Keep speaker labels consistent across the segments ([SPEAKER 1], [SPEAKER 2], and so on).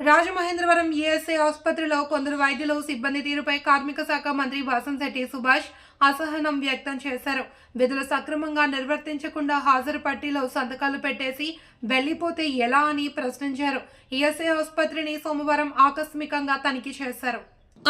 [SPEAKER 1] Rajamahendravaram ASI ఆసుపత్రిలో కొందరు వైద్యులు సిబ్బంది తీరుపై కార్మిక శాఖ మంత్రి వాసంశెట్టి సుభాష్ అసహనం వ్యక్తం చేశారు. విధులు సక్రమంగా నిర్వర్తించకుండా హాజరు పట్టీలో సంతకాలు పెట్టేసి వెళ్ళిపోతే ఎలా అని ప్రశ్నించారు. ఈఎస్ఐ ఆసుపత్రిని సోమవారం ఆకస్మికంగా తనిఖీ చేశారు.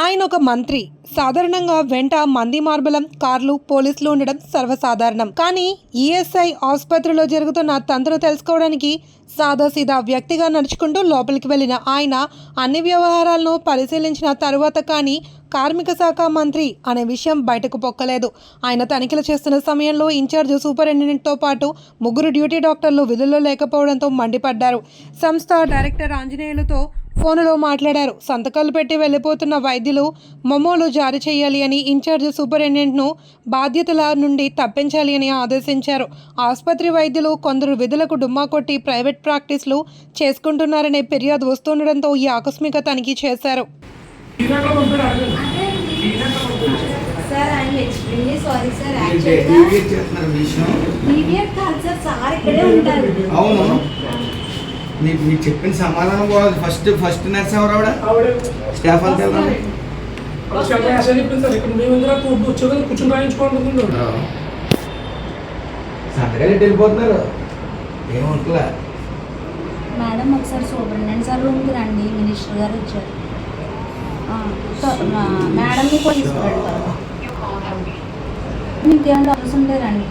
[SPEAKER 1] ఆయన ఒక మంత్రి. సాధారణంగా వెంట మంది మార్బలం కార్లు పోలీసులు ఉండడం సర్వసాధారణం. కానీ ఈఎస్ఐ ఆసుపత్రిలో జరుగుతున్న తంతులు తెలుసుకోవడానికి సాదాసీదా వ్యక్తిగా నడుచుకుంటూ లోపలికి వెళ్ళిన ఆయన అన్ని వ్యవహారాలను పరిశీలించిన తరువాత కానీ కార్మిక శాఖ మంత్రి అనే విషయం బయటకు పొక్కలేదు. ఆయన తనిఖీలు చేస్తున్న సమయంలో ఇన్ఛార్జ్ సూపరింటెండెంట్తో పాటు ముగ్గురు డ్యూటీ డాక్టర్లు విధుల్లో లేకపోవడంతో మండిపడ్డారు. సంస్థ డైరెక్టర్ ఆంజనేయులతో ఫోనులో మాట్లాడారు. సంతకాలు పెట్టి వెళ్ళిపోతున్న వైద్యులు మొమోలు జారీ చేయాలి అని ఇన్ఛార్జ్ సూపరింటెండెంట్ను బాధ్యతల నుండి తప్పించాలి అని ఆదేశించారు. ఆసుపత్రి వైద్యులు కొందరు విధులకు డుమ్మా కొట్టి ప్రైవేట్ ప్రాక్టీస్లు చేసుకుంటున్నారనే ఫిర్యాదు వస్తుండడంతో ఈ ఆకస్మిక తనిఖీ చేశారు.
[SPEAKER 2] సార్ ఎక్స్ట్రీమ్లీ సారీ సార్ యాక్చువల్గా
[SPEAKER 3] డీవియేట్ చేస్తున్నారు విషయం?
[SPEAKER 2] డీవియేట్ కాదు సార్ సార్ ఇక్కడే ఉంటారు.
[SPEAKER 3] అవును. నీకు మీకు చెప్పిన సమాధానం బాగుంది ఫస్ట్ ఫస్ట్ నర్స్ ఎవరు ఆవిడ? స్టాఫ్ అంతా ఎవరు? సంతకాలు ఎట్టి వెళ్ళిపోతున్నారు?
[SPEAKER 2] మేడం ఒకసారి సూపరింటెండెంట్ సార్ రూమ్కి రండి. మినిస్టర్ గారు వచ్చారు. మేడంని కూడా మీకేమైనా అవసరం లేదండి